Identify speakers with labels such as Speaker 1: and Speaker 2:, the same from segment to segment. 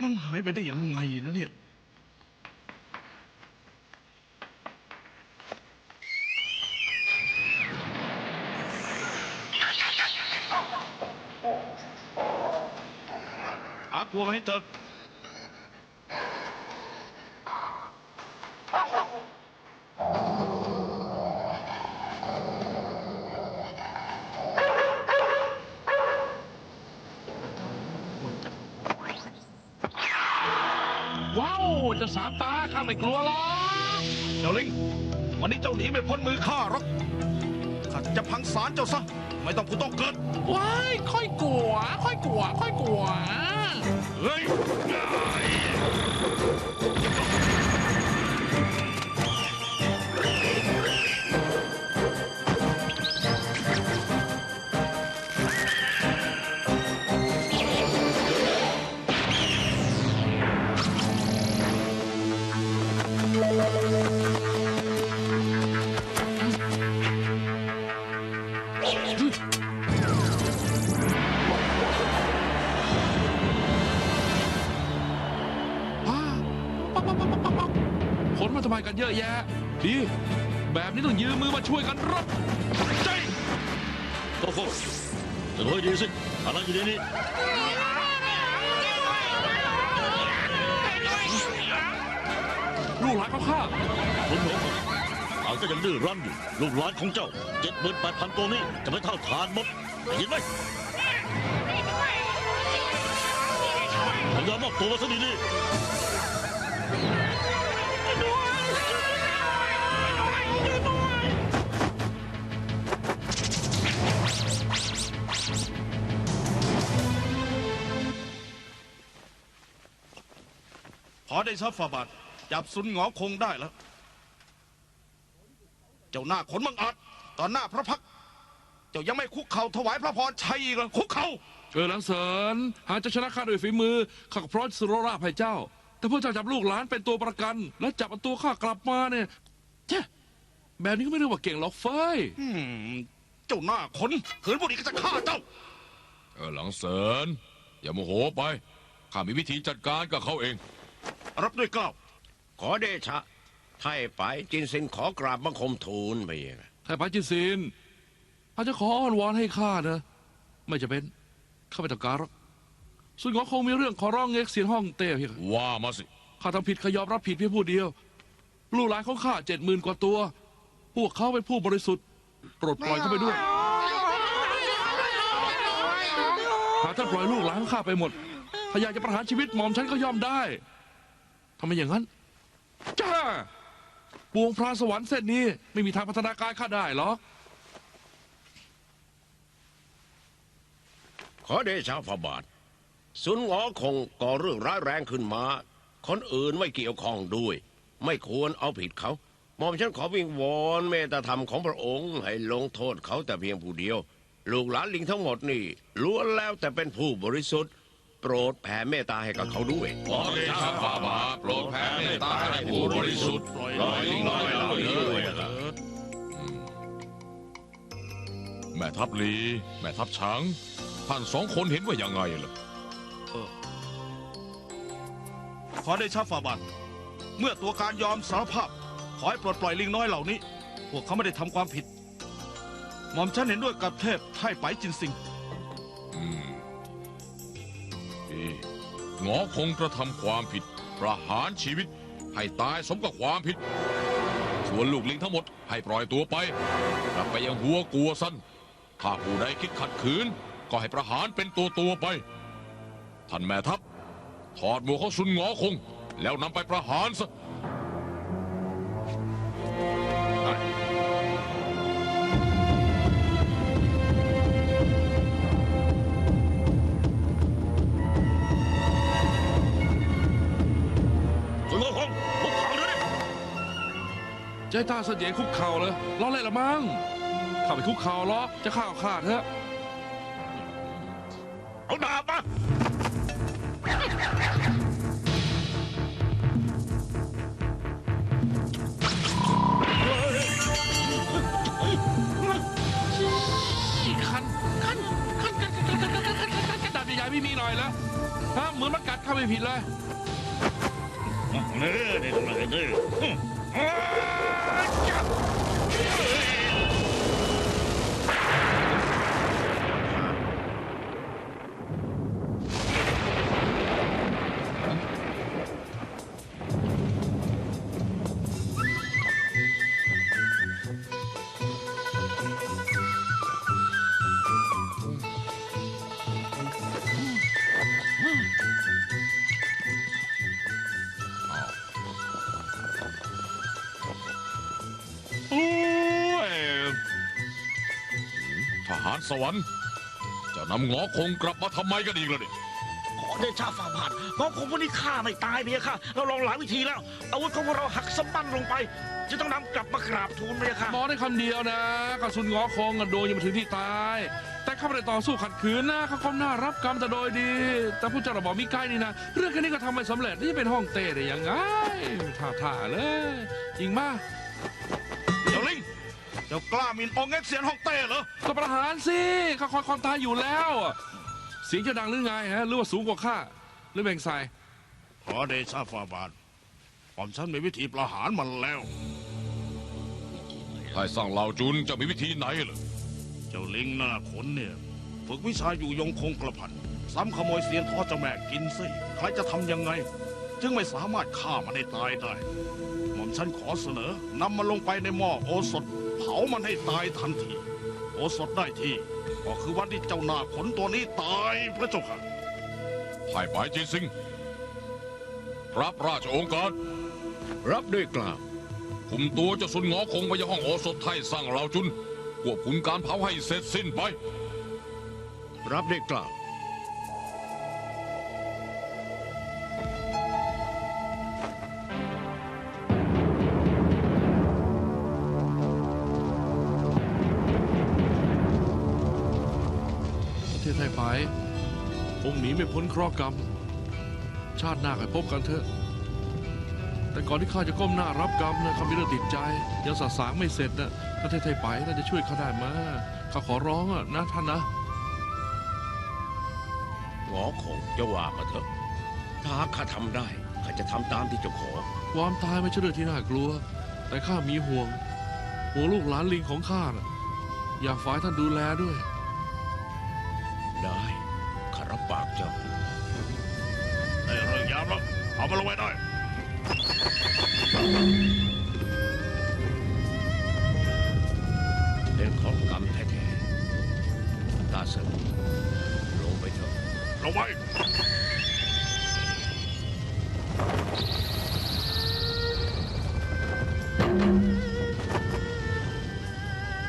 Speaker 1: มันหายไปได้ยังไงนะเนี่ย อากลัวให้เถอะ ว้าวเจะสามตาข้าไม่กลัวหรอกเจ้าลิง วันนี้เจ้าหนีไม่พ้นมือข้าหรอกข้าจะพังสารเจ้าซะ ไม่ต้องผู้ต้องเกิด
Speaker 2: ว้ายค่อยกลัว ค่อยกลัว ค่อยกลัว
Speaker 1: เฮ้ย
Speaker 2: เยอะแยะ ดี แบบนี้ต้องยืมมือมาช่วยกันรับใจ
Speaker 3: โอ้โหจะดูให้ดีสิอะไรอยู่ในนี้
Speaker 2: ลูกหลานเขาข้า
Speaker 3: คุณหลวงเอาจ้ายังดื้อรั้นอยู่ลูกหลานของเจ้าเจ็ดหมื่นแปดพันตัวนี้จะไม่เท่าทานหมดได้ยินไหมพยายามมอบตัวมาซะดีๆ
Speaker 1: ขอได้ทรัพย์ฝ่าบาทจับสุนหงอคงได้แล้ว เจ้าหน้าขนมังอาจตอนหน้าพระพักตร์เจ้ายังไม่คุกเข่าถวายพระพรชัยอีกเหรอคุกเข่า
Speaker 2: เออหลังเสริญหากจะชนะข้าด้วยฝีมือข้าก็พร้อมสุรราภให้เจ้า แต่พวกเจ้าจับลูกหลานเป็นตัวประกัน แล้วจับเอาตัวข้ากลับมาเนี่ยเจ้แบบนี้ก็ไม่เรียกว่าเก่งหรอกเฟย
Speaker 1: อืมเจ้าหน้าขนขืนบุรีก็จะฆ่าเจ้า
Speaker 4: เออหลังเสริญอย่าโมโหไปข้ามีวิธีจัดการกับเขาเอง
Speaker 1: รับด้วยเกล้าว
Speaker 5: ขอเดชะไทยไปจินเซนขอกราบบังคมทูลไปยัง
Speaker 2: ไทยปาจิซินอาจจะขออ้อนวอนให้ข้านะ ไม่จะเป็น ข้าไม่ต้องการหรอก ส่วนงอคงมีเรื่องขอร้องเง็กเสียนห้องเต้เพียง
Speaker 4: ว่ามาสิ
Speaker 2: ข้าทำผิดข้ายอมรับผิดเพียงผู้เดียว ลูกหลานของข้าเจ็ดหมื่นกว่าตัว พวกเขาเป็นผู้บริสุทธิ์โปรดปล่อยเขาไปด้วย หากท่านปล่อยลูกหลานของข้าไปหมด ถ้าอยากจะประหารชีวิตหม่อมฉันก็ยอมได้ทำไมอย่างนั้น จ้าปวงพรานสวรรค์เส้นนี้ไม่มีทางพัฒนาการข้าได้หรอก
Speaker 5: ขอเดชะพระบาท สุนหงอคงก่อเรื่องร้ายแรงขึ้นมา คนอื่นไม่เกี่ยวข้องด้วย ไม่ควรเอาผิดเขาหม่อมฉันขอวิงวอนเมตธรรมของพระองค์ ให้ลงโทษเขาแต่เพียงผู้เดียว ลูกหลานลิงทั้งหมดนี่ล้วนแล้วแต่เป็นผู้บริสุทธิ์ โปรดแผ่เมตตาให้กับเขาด้วย
Speaker 4: ขอเดชะฝ่าบาทโปรดแผ่เมตตาให้ผู้บริสุทธิ์
Speaker 1: ปล่อย
Speaker 4: ลิงน้อยเหล่านี้ด้วยแม่ทัพลี แม่ทัพช้าง ท่านสองคนเห็นว่ายังไงล่ะ
Speaker 1: ขอได้ชาฝ่าบาทเมื่อตัวการยอมสารภาพ ขอให้ปลดปล่อยลิงน้อยเหล่านี้ พวกเขาไม่ได้ทำความผิด หม่อมฉันเห็นด้วยกับเทพไท่ไปจินซิง
Speaker 4: อืมดีหงอคงกระทำความผิด ประหารชีวิต ให้ตายสมกับความผิด ส่วนลูกลิงทั้งหมดให้ปล่อยตัวไป กลับไปยังหัวกัวสันถ้าผู้ใดคิดขัดขืน ก็ให้ประหารเป็นตัวตัวๆไป ท่านแม่ทัพ ถอดหมวกของสุนหงอคง แล้วนำไปประหารซะ
Speaker 3: สุนทรคงคุกเข่าเดี๋ยวนี้
Speaker 2: ใจตาเสยคุกเข่าเลยล้อเล่นละมั้งข้าไปคุกเข่าล้อจะข้าวขาดเถอะ
Speaker 3: เอาดาบมา
Speaker 2: คันคันคันคันคันคันคันคันคันคันคันดาบใหญ่ๆไม่มีหน่อยเหรอฮะเหมือนมันกัดเข้าไปผิดเลย
Speaker 3: นี่นี่นี่
Speaker 2: นี่
Speaker 4: ทหารสวรรค์จะนำงอคงกลับมาทำไมกันอีกล่ะเนี่ย
Speaker 3: ขอเดชะฝ่าบาทงอคงวันนี้ข้าไม่ตายเพียค่ะ เราลองหลายวิธีแล้ว อาวุธของพวกเราหักสมบั้นลงไป จะต้องนำกลับมากราบทูลเพียค่ะ
Speaker 2: หมอได้คำเดียวนะกระสุนงอคงกันโดนยังมาถึงที่ตาย แต่ข้าไม่ต่อสู้ขัดขืนนะข้าก้มหน้ารับกรรมแต่โดยดี แต่ผู้เจ้าระบอกมิใกล้นี่นะ เรื่องแค่นี้ก็ทำไม่สำเร็จนี่จะเป็นห้องเต้ได้ยังไงท่าท่าเลยจริงมาก
Speaker 1: จ้ากล้ามินองเง็ดเสียนฮองเต้เหรอ
Speaker 2: ก็ประหารสิข้าคอยความตายอยู่แล้ว เสียงจะดังหรือไงฮะหรือว่าสูงกว่าข้าหรือแบ่งสาย
Speaker 1: ขอเดชาฟาบานผมฉันมีวิธีประหารมันแล้ว
Speaker 4: ถ้าสร้างเหล่าจุนจะมีวิธีไหนเหรอ
Speaker 1: เจ้าลิงหน้าขนเนี่ยฝึกวิชาอยู่ยงคงกระพันซ้ำขโมยเสียนท่อเจ้าแม่กินสิใครจะทำยังไง จึงไม่สามารถฆ่ามันได้ตายได้หมฉันขอเสนอนำมันลงไปในหม้อโอสถ เผามันให้ตายทันทีโอสถได้ที่ ก็คือวันที่เจ้านาคขนตัวนี้ตายพระเจ้าค่ะ
Speaker 4: พ่ายบายเจนซิง รับราชองค์การ
Speaker 5: รับด้วยกล่าว
Speaker 4: คุมตัวจะสุนงอคงไปยังห้องโอสถไทยสร้างเหล่าจุนควบคุมการเผาให้เสร็จสิ้นไป
Speaker 5: รับด้วยกล่าว
Speaker 2: งหนีไม่พ้นเคราะห์กรรม ชาติหน้าให้พบกันเถอะ แต่ก่อนที่ข้าจะก้มหน้ารับกรรมนะข้ามีเรื่องติดใจ ยังสัตสางไม่เสร็จนะถ้าเทไยไปน่าจะช่วยข้าได้มาข้าขอร้องอะนะท่านนะ
Speaker 5: หงอคงจะว่ามาเถอะ ถ้าข้าทำได้ข้าจะทำตามที่เจ้าขอ
Speaker 2: ความตายไม่ใช่เรื่องที่น่ากลัว แต่ข้ามีห่วงห่วงลูกหลานลิงของข้านะอยากฝากท่านดูแลด้วย
Speaker 5: ได้ับปากเจ้า
Speaker 1: ไอ้เยามแล้วเอามาลงไว้ได้
Speaker 5: เป็นของกรรมแท้ๆตาเสริมลงไปเถอะ
Speaker 1: ลงไป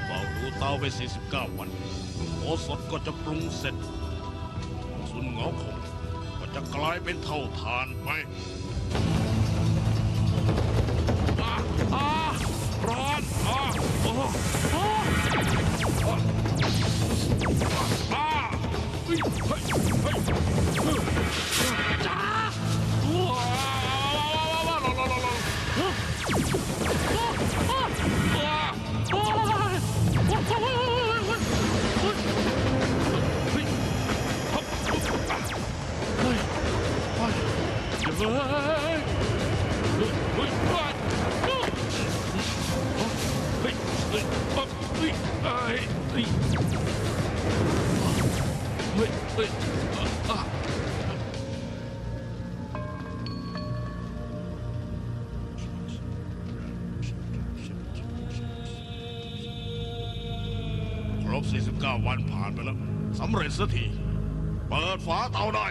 Speaker 1: เฝ้าดูเตาไป 49 วันโอสถก็จะปรุงเสร็จ ของคุณก็จะกลายเป็นเท่าฐานไป 49 วันผ่านไปแล้วสำเร็จสักที เปิดฝาเตาได้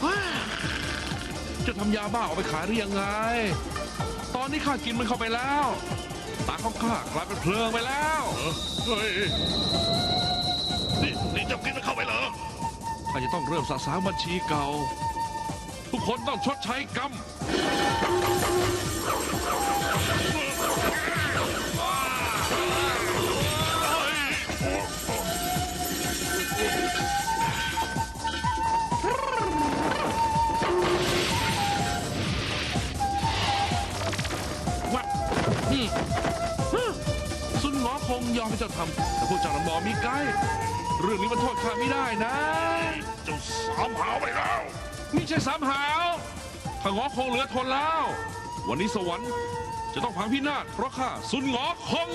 Speaker 1: เฮ้ย
Speaker 2: จะทำยาบ้าออกไปขายหรือยังไง ตอนนี้ข้ากินมันเข้าไปแล้ว ตาของข้ากลายเป็นเพลิงไปแล้ว
Speaker 1: เฮ้ย นี่นี่เจะกินมันเข้าไปเหรอ
Speaker 2: ข้า จะต้องเริ่มสะสางบัญชีเก่า ทุกคนต้องชดใช้กรรม
Speaker 1: เซุ
Speaker 2: นหงอคงยอมให้เจ้าทำแต่พวกเจ้าระบอมีไกด์ เรื่องนี้มันโทษข้าไม่ได้นะ
Speaker 1: เจ้าสามหาวไปแล้ว
Speaker 2: นี่ใช่สามหาวถ้าง้อคงเหลือทนแล้ว วันนี้สวรรค์จะต้องพังพินาศเพราะข้าซุนหงอคง